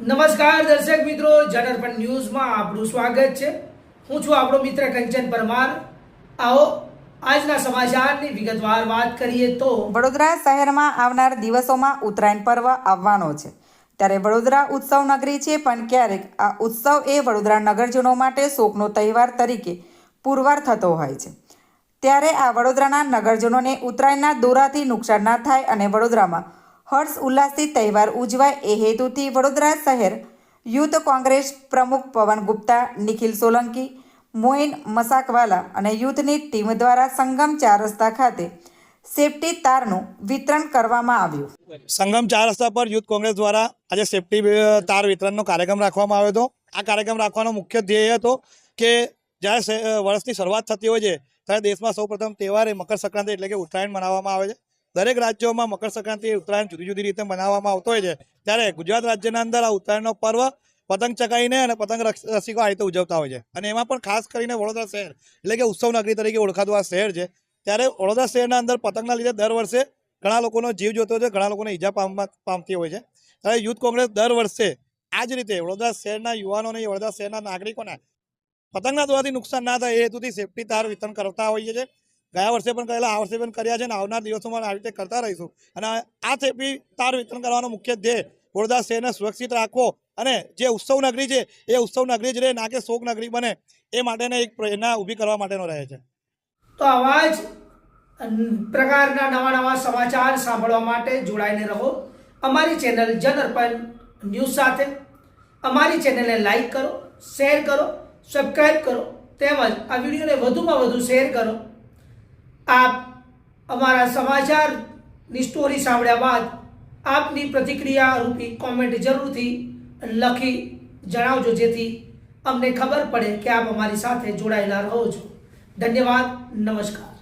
નમસ્કાર દર્શક મિત્રો, જનરપણ ન્યૂઝમાં આપનું સ્વાગત છે. હું છું આપણો મિત્ર કંચન પરમાર. આવો, આજના સમાચારની વાત કરીએ તો વડોદરા શહેરમાં આવનાર દિવસોમાં ઉત્તરાયણ પર્વ આવવાનો છે. ત્યારે વડોદરા ઉત્સવ નગરી છે, પણ ક્યારેક આ ઉત્સવ એ વડોદરા નગરજનો માટે શોકનો તહેવાર તરીકે પુરવાર થતો હોય છે. ત્યારે આ વડોદરાના નગરજનોને ઉત્તરાયણના દોરાથી નુકસાન ના થાય અને વડોદરામાં હર્ષ ઉલ્લાસથી તહેવાર ઉજવાય એ હેતુથી વડોદરા શહેર યુથ કોંગ્રેસ પ્રમુખ પવન ગુપ્તા, નિખિલ સોલંકી મોઇન મસાકવાલા અને યુથની ટીમ દ્વારા સંગમ ચાર રસ્તા ખાતે સેફટી તારનું વિતરણ કરવામાં આવ્યું. સંગમ ચાર રસ્તા પર યુથ કોંગ્રેસ દ્વારા આજે સેફટી તાર વિતરણનો કાર્યક્રમ રાખવામાં આવ્યો હતો. આ કાર્યક્રમ રાખવાનો મુખ્ય ધ્યેય હતો કે જ્યારે વર્ષની શરૂઆત થતી હોય છે, ત્યારે દેશમાં સૌપ્રથમ તહેવાર એ મકર સંક્રાંતિ એટલે કે ઉત્તરાયણ મનાવવામાં આવે છે. દરેક રાજ્યોમાં મકર સંક્રાંતિ ઉત્તરાયણ જુદી જુદી રીતે મનાવવામાં આવતો હોય છે. ત્યારે ગુજરાત રાજ્યના અંદર આ ઉત્તરાયણનો પર્વ પતંગ ચગાવીને અને પતંગ રસિકો આ રીતે ઉજવતા હોય છે. અને એમાં પણ ખાસ કરીને વડોદરા શહેર, એટલે કે ઉત્સવ નગરી તરીકે ઓળખાતું આ શહેર છે. ત્યારે વડોદરા શહેરના અંદર પતંગના લીધે દર વર્ષે ઘણા લોકોનો જીવ જોતો છે, ઘણા લોકોને ઈજા પામતી હોય છે. ત્યારે યુથ કોંગ્રેસ દર વર્ષે આ જ રીતે વડોદરા શહેરના યુવાનોને વડોદરા શહેરના નાગરિકોને પતંગના દોરાથી નુકસાન ના થાય એ હેતુથી સેફટી તાર વિતરણ કરતા હોઈએ છીએ. ગયા વર્ષે પણ કરેલા આ વર્ષે પણ કર્યા છે અને આવનાર દિવસોમાં આવી રીતે કરતા રહીશું. અને આ થેપી તાર વિતરણ કરવાનો મુખ્ય ધ્યેય વડોદરા શહેરને સુરક્ષિત રાખવો અને જે ઉત્સવ નગરી છે, એ ઉત્સવ નગરી જ રહે, ના કે શોક નગરી બને, એ માટેને એક પ્રેરણા ઊભી કરવા માટેનો રહે છે. તો આવા જ પ્રકારના નવા નવા સમાચાર સાંભળવા માટે જોડાઈને રહો. અમારી ચેનલ જનઅર્પણ ન્યૂઝ સાથે. અમારી ચેનલને લાઈક કરો, શેર કરો સબસ્ક્રાઈબ કરો, તેમજ આ વિડીયોને વધુમાં વધુ શેર કરો. આપ અમારા સમાચારની સ્ટોરી સાંભળ્યા બાદ આપની પ્રતિક્રિયા રૂપી કોમેન્ટ જરૂરથી લખી જણાવજો, જેથી અમને ખબર પડે કે આપ અમારી સાથે જોડાયેલા રહો છો. ધન્યવાદ, નમસ્કાર.